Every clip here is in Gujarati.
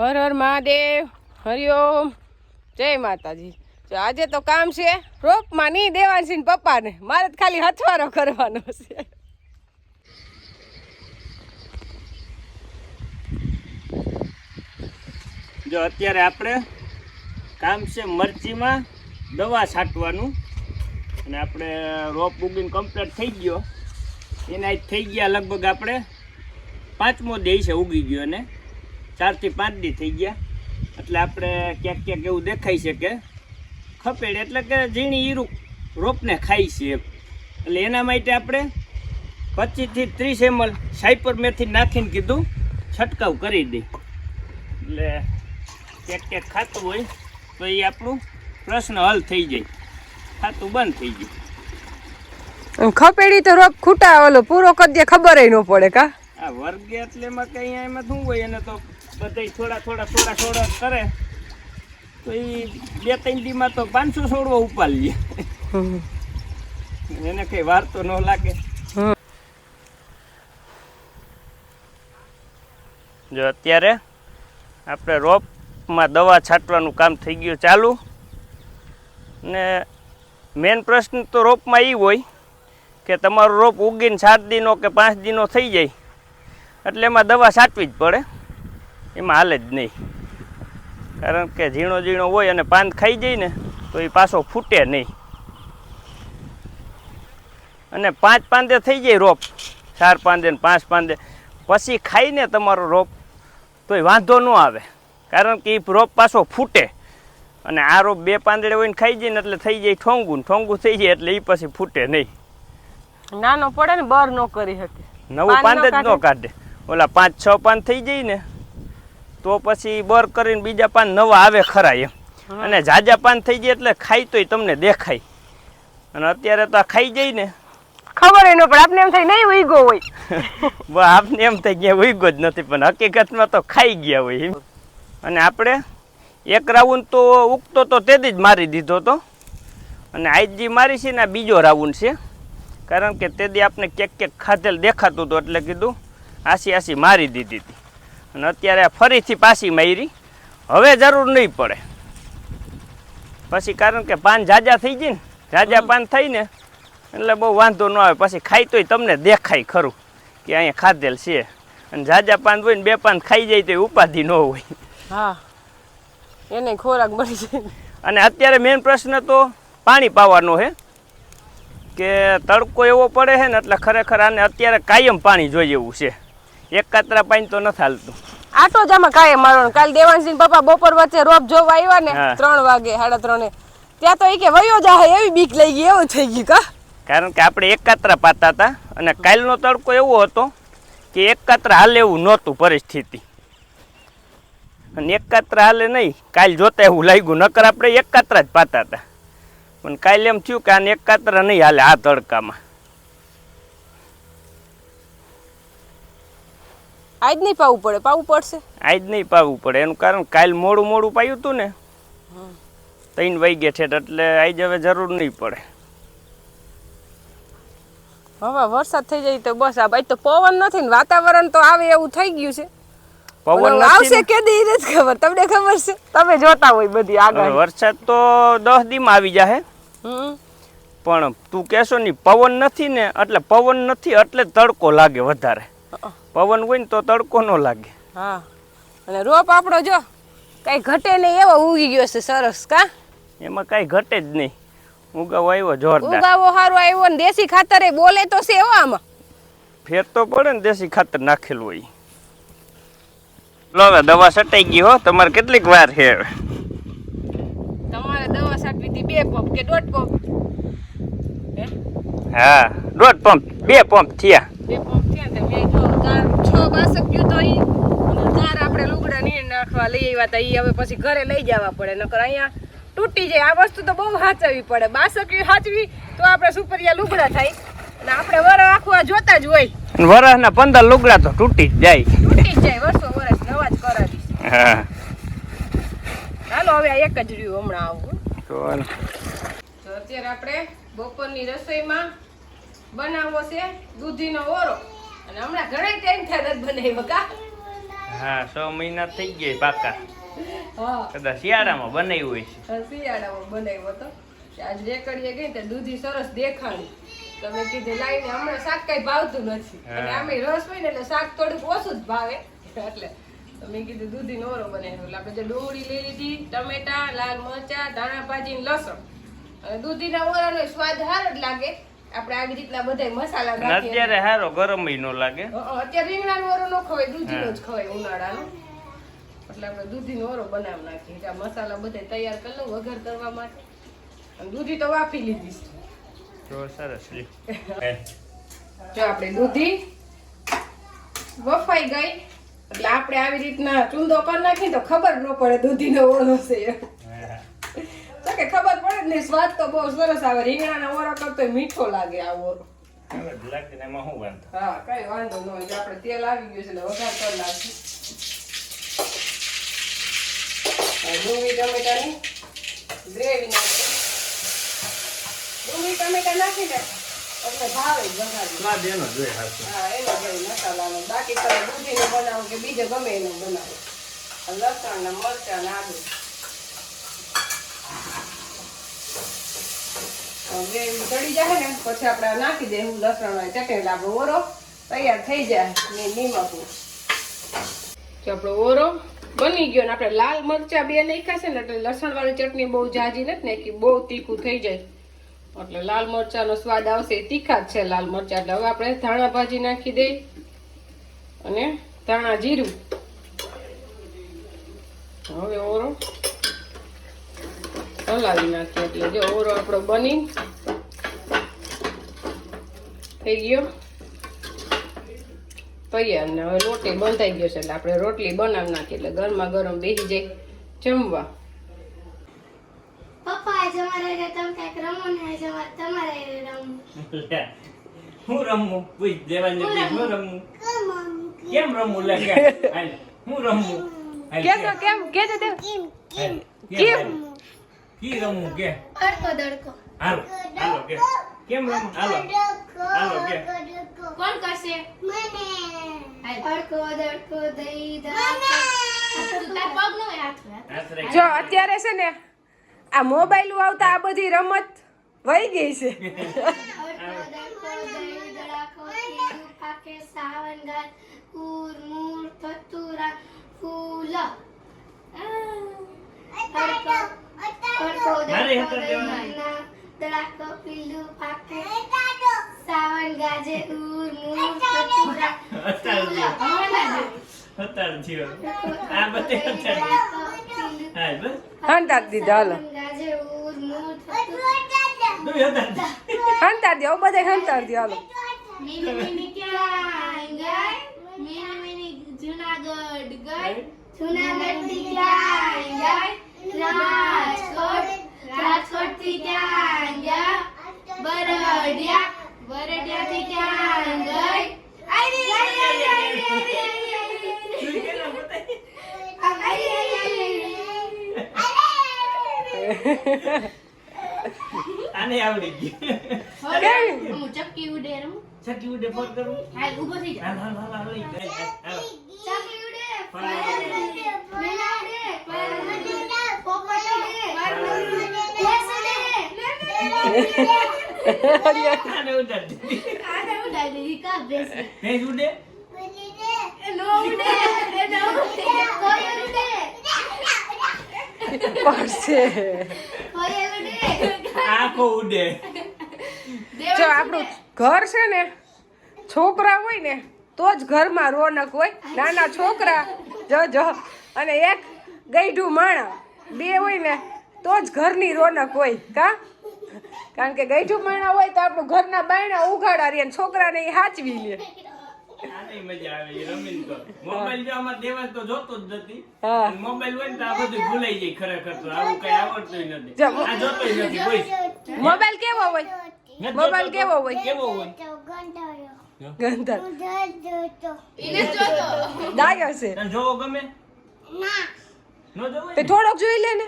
હર હર મહાદેવ હરિઓમ જય માતાજી. તો આજે તો કામ છે, રોપમાં નહીં દેવાનું છે પપ્પાને. મારે તો ખાલી હથવારો કરવાનો છે. જો અત્યારે આપણે કામ છે મરચીમાં દવા છાંટવાનું. અને આપણે રોપ ઉગીને કમ્પ્લીટ થઈ ગયો. એના જ થઈ ગયા લગભગ આપણે પાંચમો દેહ છે ઉગી ગયો અને ચારથી પાંચ દી થઈ ગયા. એટલે આપણે ક્યાંક ક્યાંક એવું દેખાય છે કે ખપેડ એટલે કે ઝીણી ઈરું રોપને ખાઈ છે એટલે એના માટે આપણે પચીસથી ત્રીસ એમએલ સાઈપર મેથી નાખીને કીધું, છંટકાવ કરી દઈ એટલે ક્યાંક ક્યાંક ખાતું હોય તો એ આપણું પ્રશ્ન હલ થઈ જાય. ખાતું બંધ થઈ જાય ખપેડી તો રોપ ખૂટા ઓલો પૂરો કરી દે, ખબર ન પડે કા. આ વર્ગ એટલે એમાં કંઈ એમાં શું હોય? એને તો બધા થોડા થોડા થોડા થોડા કરે. તો એ બે ત્રણ દીમાં તો પાંચસો છોડવો ઉપાડી એને કંઈ વાર તો ન લાગે. જો અત્યારે આપણે રોપમાં દવા છાંટવાનું કામ થઈ ગયું ચાલુ. ને મેન પ્રશ્ન તો રોપમાં એ હોય કે તમારો રોપ ઉગીને સાત દિનો કે પાંચ દિનો થઈ જાય. એટલે એમાં દવા સાચવી જ પડે. એમાં હાલે જ નહીં. કારણ કે ઝીણો ઝીણો હોય અને પાન ખાઈ જાય ને તો એ પાછો ફૂટે નહીં. અને પાંચ પાંદે થઈ જાય રોપ. ચાર પાંદે ને પાંચ પાંદે. પછી ખાઈને તમારો રોપ. તોય વાંધો ન આવે. કારણ કે એ રોપ પાછો ફૂટે. અને આ રોપ બે પાંદડે હોય ને ખાઈ જાય ને એટલે થઈ જાય ઠોંગું. ને ઠોંગું થઈ જાય એટલે એ પછી ફૂટે નહીં. નાનો પડે ને બર ન કરી શકે. નવું પાંદ જ ન કાઢે. ઓલા પાંચ છ પાન થઈ જાય ને તો પછી બર કરીને બીજા પાન નવા આવે ખરા એમ. અને જાજા પાન થઈ જાય એટલે ખાઈ તોય તમને દેખાય. અને અત્યારે તો આ ખાઈ જાય ને. ખબર ન પણ આપને એમ થાય નહીં ઉઈગો હોય. આપને એમ થાય ગયા ઉઈગો જ નથી પણ હકીકતમાં તો ખાઈ ગયા હોય અને આપણે એક રાઉન્ડ તો ઉગતો તો તેથી જ મારી દીધો તો. અને આજ જે મારી છે ને આ બીજો રાઉન્ડ છે. કારણ કે તેથી આપણે ક્યાંક ક્યાંક ખાધેલ દેખાતું હતું એટલે કીધું. આસી આસી મારી દીધી હતી. અને અત્યારે ફરીથી પાછી મારી. હવે જરૂર નહીં પડે. પછી કારણ કે પાન જાજા થઈ જાય ને જાજા પાન થઈ ને એટલે બહુ વાંધો ન આવે. પછી ખાઈ તોય તમને દેખાય ખરું કે અહીંયા ખાધેલ છે. અને જાજા પાન હોય ને બે પાન ખાઈ જાય તો ઉપાધિ ન હોય. હા. એને ખોરાક મળી જાય અને અત્યારે મેઇન પ્રશ્ન તો પાણી પાવાનો છે કે તડકો એવો પડે છે ને એટલે ખરેખર આને અત્યારે કાયમ પાણી જોઈએ એવું છે. એક કાતરા પાણી તો નથી હાલતું. આટો જ આમાં કાંઈ મારવાનો કાલ દેવાનસિંહ પપ્પા બપોર વચ્ચે રોપ જોવા આવ્યા ને ત્રણ વાગે સાડા ત્રણે. ત્યાં તો એ કે વયો જાય એવી બીક લઈ ગઈ એવું થઈ ગયું કા? કારણ કે આપણે એક કાતરા પાતા હતા અને કાલનો તડકો એવો હતો કે એક કાતરા હાલે એવું નહોતું પરિસ્થિતિ. અને એક કાતરા હાલે નહીં કાલ જોતા એવું લાગ્યું નકર આપણે એક કાતરા જ પાતા હતા. પણ કાલ એમ થયું કે આને એક કાતરા નહીં હાલે આ તડકામાં. આજ નહીં પાવું પડે પાવું પડશે. આજ નહીં પાવું પડે. એનું કારણ કાલ મોડું મોડું પાયું હતું ને ત્રણ વાગ્યા છે એટલે આજ હવે જરૂર નહીં પડે. હવે વરસાદ થઈ જાય તો બસ આ બાઈ તો પવન નથી ને વાતાવરણ તો આવે એવું થઈ ગયું છે. પવન આવશે કે દી નથી ખબર. તમને ખબર છે? તમે જોતા હોય બધી આગળ. વરસાદ તો દસ દીમાં આવી જાહે. પણ તું કહેશો નહીં પવન નથી ને એટલે પવન નથી એટલે તડકો લાગે વધારે. પવન હોય ને તો તડકો ન લાગે. હા. અને રોપ આપણો જો કઈ ઘટે નહીં એવો ઉગી ગયો છે સરસ કા? એમાં કાંઈ ઘટે જ નહીં. ઉગાવો આવ્યો જોરદાર. ઉગાવો સારો આવ્યો ને દેશી ખાતર એ બોલે તો છે એવો આમાં. ફેર તો પડે ને દેશી ખાતર નાખેલું હોય. લો હવે દવા સટાઈ ગઈ હો તમારે કેટલીક વાર છે હવે? તમારે દવા છાંટવી હતી બે પંપ કે દોઢ પંપ? હા દોઢ પંપ બે પંપ થયા. બે પંપ થયા ને મેં જો તાર છ બાસક ગયું તો ઈ અને તાર આપણે લુગડા નીર નાખવા લઈ આવ્યા હતા ઈ હવે પછી ઘરે લઈ જવા પડે. નકર અહીંયા તૂટી જાય. આ વસ્તુ તો બહુ સાચવવી પડે. બાસક સાચવી તો આપણે સુપરિયા લુગડા થાય. અને આપણે વર આખું જોતા જ હોય. અને વરસના પંદર લુગડા તો તૂટી જ જાય. તૂટી જ જાય. વર્ષો વરસ નવા જ કરાવીશ હા. હાલો હવે એક જ રહ્યું હમણાં આવું. તો અત્યારે આપણે બપોરની રસોઈમાં બનાવવો છે દૂધીનો ઓરો અને હમણાં ઘણા ટાઈમ થયા નથી બનાવ્યો કા? હા છ મહિના થઈ ગયા પાકા. હા. કદાચ શિયાળામાં બનાવ્યું હોય છે. શિયાળામાં બનાવ્યો હતો કે આજ રેકડીએ ગઈ તો દૂધી સરસ દેખાણી. તમે કીધું લાઈને હમણાં શાક કઈ ભાવતું નથી. અને આમે રસ હોય ને એટલે શાક થોડુંક ઓછું જ ભાવે. એટલે તો મેં કીધું દૂધી નોરો બનાવ્યો એટલે આપણે જે ડુંગળી લઈ લીધી ટમેટા લાલ મરચા ધાણા ભાજી લસણ. અને દૂધીના ઓરાનો સ્વાદ સારો જ લાગે. આપણે આવી રીતના બધા મસાલા નાખીએ અત્યારે હારો ગરમ નો લાગે. અત્યારે રીંગણાનો ઓરો ન ખવાય દૂધીનો જ ખવાય ઉનાળાનો. એટલે આપણે દૂધીનો ઓરો બનાવી નાખીએ. એટલે મસાલા બધા તૈયાર કરી લઉં વઘાર કરવા માટે. અને દૂધી તો વાપી લીધી છે. તો સરસ. જો આપણે દૂધી વફાઈ ગઈ. એટલે આપણે આવી રીતના ચૂંદો કરી નાખીએ તો ખબર ન પડે દૂધીનો ઓળો છે. કે ખબર પડે ને સ્વાદ તો બહુ સરસ આવે. રીંગણાના ઓરા કરતો મીઠો લાગે આ ઓરો. હા કઈ વાંધો ન હોય આપણે તેલ આવી ગયું છે એટલે વઘાર કરી નાખીએ ડુંગળી ટમેટાની ગ્રેવી નાખી. ડુંગળી ટમેટા નાખીને એટલે ભાવે જ વઘારી હા એનો જેવું મસાલાનો. બાકી તમે દૂધીનો બનાવો કે બીજો ગમે એનો બનાવો. લસણ ને મરચાં ને આદુ. એ ચડી જાય ને, પછી આપણે નાખી હું લસણ ચટણી એટલે આપણો ઓરો તૈયાર થઈ જાય, ને નિમક જો આપણો ઓરો બની ગયો ને, આપણે લાલ મરચાં બે નાખ્યા છે ને, એટલે લસણ વાળી ચટણી બહુ જાજી નથી નાખી, બહુ તીખું થઈ જાય. એટલે લાલ મરચાંનો સ્વાદ આવશે એ તીખા જ છે લાલ મરચાં, એટલે હવે આપણે ધાણા ભાજી નાખી દઈ અને ધાણા જીરું. હવે ઓરો હલાવી નાખીએ એટલે જો ઓરો આપણો બની થઈ ગયો. તૈયાર ને હવે રોટલી બંધાઈ ગયો છે એટલે આપણે રોટલી બનાવી નાખીએ એટલે ગરમા ગરમ બેસી જાય જમવા. પપ્પા આજે અમારે તમે કંઈક રમો ને તમારે હારે રમવું. હું પૂછ દેવાની હું કેમ રમવું લે હું રમવું કે કે. તો કેમ? કે તો તેમ કેમ? કી રમું કે? અડકો દડકો. હાલો હાલો કે. કેમ રમવું હાલો. હાલો કે. કોણ કરશે? અડકો દડકો દઈ દા. જો અત્યારે છે ને આ મોબાઈલ આવતા આ બધી રમત વહી ગઈ છે. અડકો દડકો દઈ દડાકો સાવન ગાય કુર મૂર તતુરા ફૂલ અડકો અડકો મારે દડકો હેઠળ દઈ દેવાનું. દડાકો પીલું પાકે. સાવન ગાજે ઉર મૂર. આ બસ. હંતાર દીધા હાલો ગાજે ઉર મૂર તતુરા તું અત્યારે. હંતાર દે. બધા હંતાર દે હાલો. મિની મિની ક્યાં? ગઈ મિની મિની જુનાગઢ ગઈ જુનાગઢથી ક્યાં? ગઈ રાજકોટ રાજકોટથી ક્યાં ગયા બરડિયા. બરડિયા થી ક્યાં ગઈ રે. આને આવડી ગયું. હું ચક્કી ઉડે રમું છઠ્ઠી ઉડે ફોન કરું. હાલ ઊભો થઈ જા. હાલ હાલ હાલ. ચક્કી ઉડે ફાયર ઉડે મેલા ઉડે ફાયર ઉડે પોપટ ઉડે ભેંસ ઉડે આને ઉડાડ દે. આને ઉડાડી દીધી કા ભેંસ ભેંસ ઉડે એ નો ઉડે એ નો ઉડે કોયલ ઉડે પડશે કોયલ ઉડે આખો ઉડે જો આપણું ઘર છે ને, છોકરા હોય ને, તો જ ઘરમાં રોનક હોય. નાના છોકરા, જો જો. અને એક ગઈઢું માણા, બે હોય ને, તો જ ઘરની રોનક હોય, કા? કારણ કે ગઈઠું માણા હોય તો આપણું ઘરના બાયણા ઉઘાડા રે ને છોકરાને એ હાચવી લે. આને મજા આવે એ રમીને તો. મોબાઈલ જો આમાં દેવાય તો જોતો જ નથી. હા. અને મોબાઈલ હોય ને તો આ બધું ભૂલાઈ જાય ખરેખર તો. આવું કઈ આવડતું નથી. જો. આ જોતોય નથી કોઈ મોબાઈલ કેવો હોય? મોબાઈલ કેવો હોય? કેવો હોય? ગંધર. એને છે. જોવો ગમે? નો. તે થોડોક જોઈ લે ને.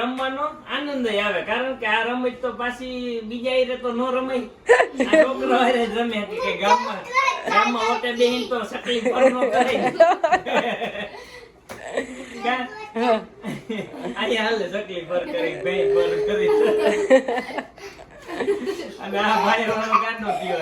રમવાનો આનંદ આવે, કારણ કે આ રમત તો પાછી બીજા હારે તો ન રમાય. આ છોકરો હારે જ રમે કે ગામમાં. ગામમાં વટે બેહીન તો સકલી પર નો કરે અહીંયા હાલે સકલી પર કરી બેન પર કરી. અને આ ભાઈ વાળો ગાંડો થયો